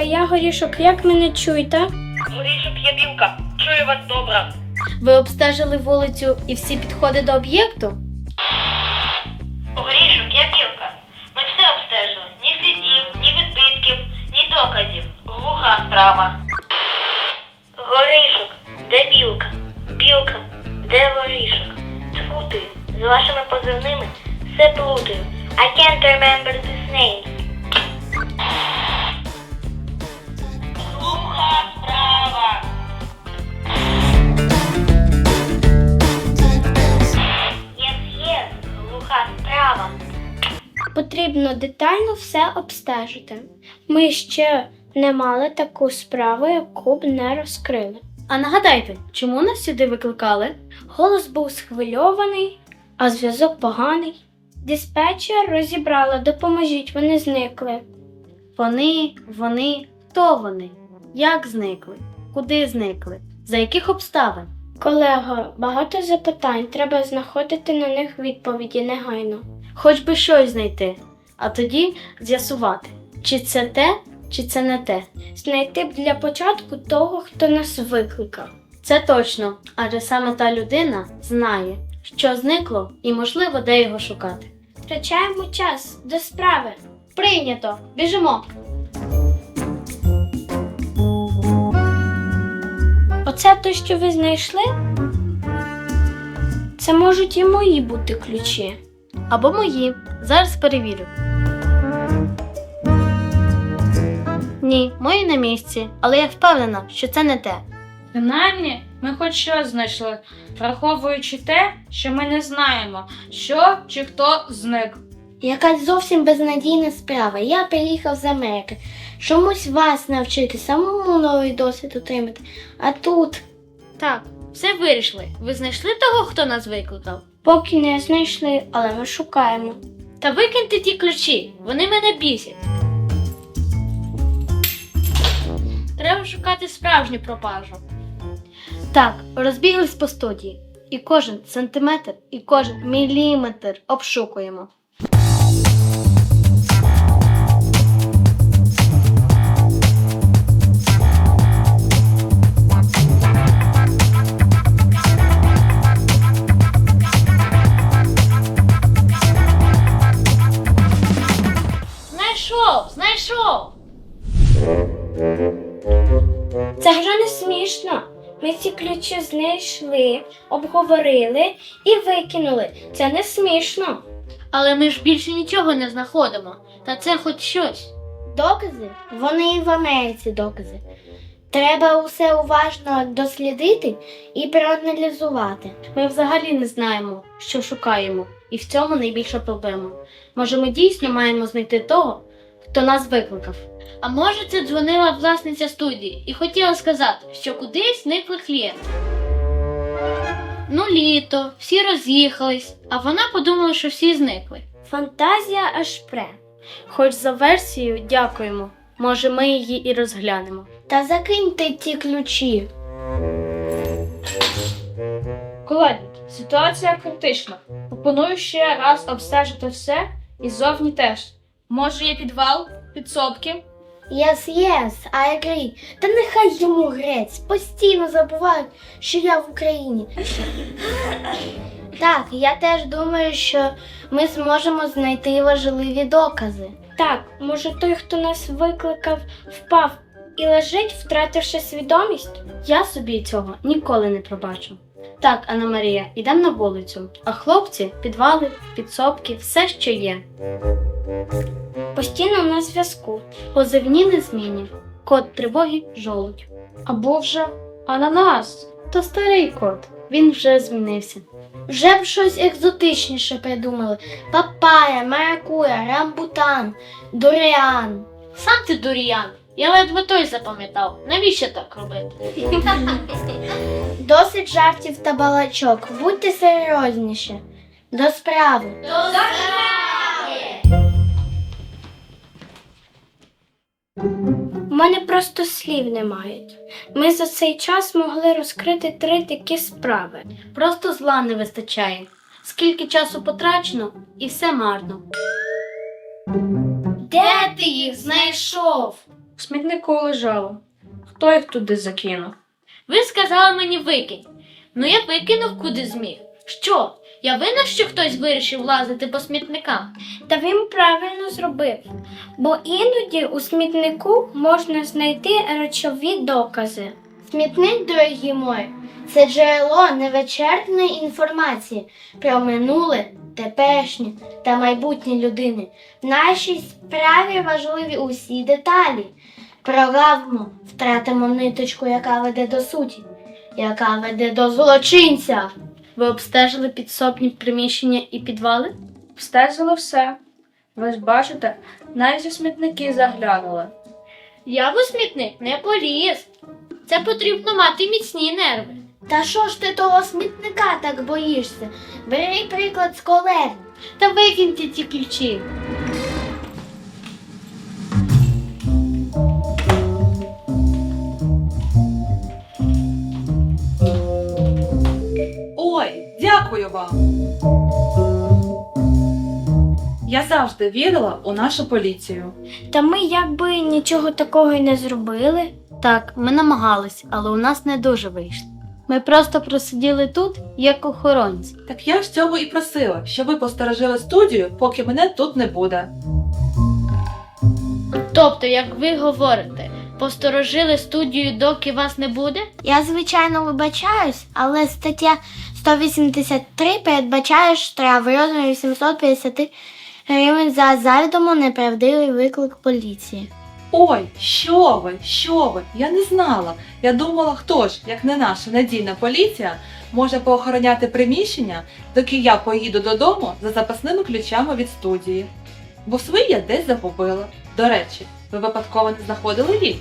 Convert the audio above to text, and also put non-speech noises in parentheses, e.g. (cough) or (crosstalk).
я горішок, як мене чуєте? Горішок я білка. Чую вас добре. Ви обстежили вулицю і всі підходи до об'єкту? Горішок я білка. Ми все обстежили. Ні слідів, ні відбитків, ні доказів. Глуха справа. Горішок, де білка? Білка, де горішок? Тьфу ти, з вашими позивними все плутаю. I can't remember this name. Потрібно детально все обстежити. Ми ще не мали таку справу, яку б не розкрили. А нагадайте, чому нас сюди викликали? Голос був схвильований, а зв'язок поганий. Диспетчер розібрала, допоможіть, вони зникли. Вони, вони, хто вони? Як зникли? Куди зникли? За яких обставин? Колего, багато запитань, треба знаходити на них відповіді негайно. Хоч би щось знайти, а тоді з'ясувати, чи це те, чи це не те. Знайти б для початку того, хто нас викликав. Це точно, адже саме та людина знає, що зникло і можливо де його шукати. Втрачаємо час до справи. Прийнято, біжимо. Оце те, що ви знайшли? Це можуть і мої бути ключі. Або мої. Зараз перевірю. Ні, мої на місці, але я впевнена, що це не те. Принаймні, ми хоч щось знайшли, враховуючи те, що ми не знаємо, що чи хто зник. Якась зовсім безнадійна справа. Я приїхав з Америки. Чомусь вас навчити, самому новий досвід отримати. А тут, Так, все вирішили. Ви знайшли того, хто нас викликав? Поки не знайшли, але ми шукаємо. Та викиньте ті ключі, вони мене бісять. Треба шукати справжню пропажу. Так, розбіглись по студії. І кожен сантиметр, і кожен міліметр обшукуємо. Ми ці ключі знайшли, обговорили і викинули. Це не смішно. Але ми ж більше нічого не знаходимо. Та це хоч щось. Докази? Вони і в Америці докази. Треба усе уважно дослідити і проаналізувати. Ми взагалі не знаємо, що шукаємо, і в цьому найбільша проблема. Може, ми дійсно маємо знайти того, хто нас викликав. А може, це дзвонила власниця студії і хотіла сказати, що кудись зникли клієнти. Ну, літо, всі роз'їхались, а вона подумала, що всі зникли. Фантазія аж пре. Хоч за версією дякуємо. Може, ми її і розглянемо. Та закиньте ті ключі. Колеги, ситуація критична. Пропоную ще раз обстежити все і зовні теж. Може, є підвал, підсобки? Yes, yes, I agree. Та нехай йому грець. Постійно забувають, що я в Україні. Так, я теж думаю, що ми зможемо знайти важливі докази. Так, може той, хто нас викликав, впав і лежить, втративши свідомість? Я собі цього ніколи не пробачу. Так, Анна Марія, йдемо на вулицю, а хлопці, підвали, підсобки, все, що є. Постійно на зв'язку. Позивні незмінні. Код тривоги жолудь. Або вже ананас. То старий код, він вже змінився. Вже б щось екзотичніше придумали. Папая, маракуя, рамбутан, дуріан. Сам ти дуріян. Я ледве той запам'ятав. Навіщо так робити? (laughs) Досить жартів та балачок. Будьте серйозніші. До справи. У мене просто слів немає. Ми за цей час могли розкрити три такі справи. Просто зла не вистачає. Скільки часу потрачено, і все марно. Де ти їх знайшов? В смітнику лежало. Хто їх туди закинув? Ви сказали мені викинь. Ну я викинув куди зміг. Що? Я винна, що хтось вирішив лазити по смітникам? Та він правильно зробив, бо іноді у смітнику можна знайти речові докази. Смітник, дорогі мої, це джерело невичерпної інформації про минуле, теперішнє та майбутнє людини. В нашій справі важливі усі деталі. Прогавмо, втратимо ниточку, яка веде до суті, яка веде до злочинця. Ви обстежили підсобні приміщення і підвали? Обстежили все. Ви ж бачите, навіть у смітники заглянули. Я в смітник не поліз. Це потрібно мати міцні нерви. Та що ж ти того смітника так боїшся? Бери приклад з колеги Та викиньте ті ключі. Дякую вам. Я завжди вірила у нашу поліцію. Та ми якби нічого такого й не зробили. Так, ми намагались, але у нас не дуже вийшло. Ми просто просиділи тут, як охоронці. Так я ж цього і просила, щоб ви посторожили студію, поки мене тут не буде. Тобто, як ви говорите, посторожили студію, доки вас не буде? Я, звичайно, вибачаюсь, але стаття 183 передбачає штраф в розмірі 850 гривень за завідомо неправдивий виклик поліції. Ой, що ви, що ви? Я не знала. Я думала, хто ж, як не наша надійна поліція, може поохороняти приміщення, доки я поїду додому за запасними ключами від студії. Бо свої я десь загубила. До речі, ви випадково не знаходили їх?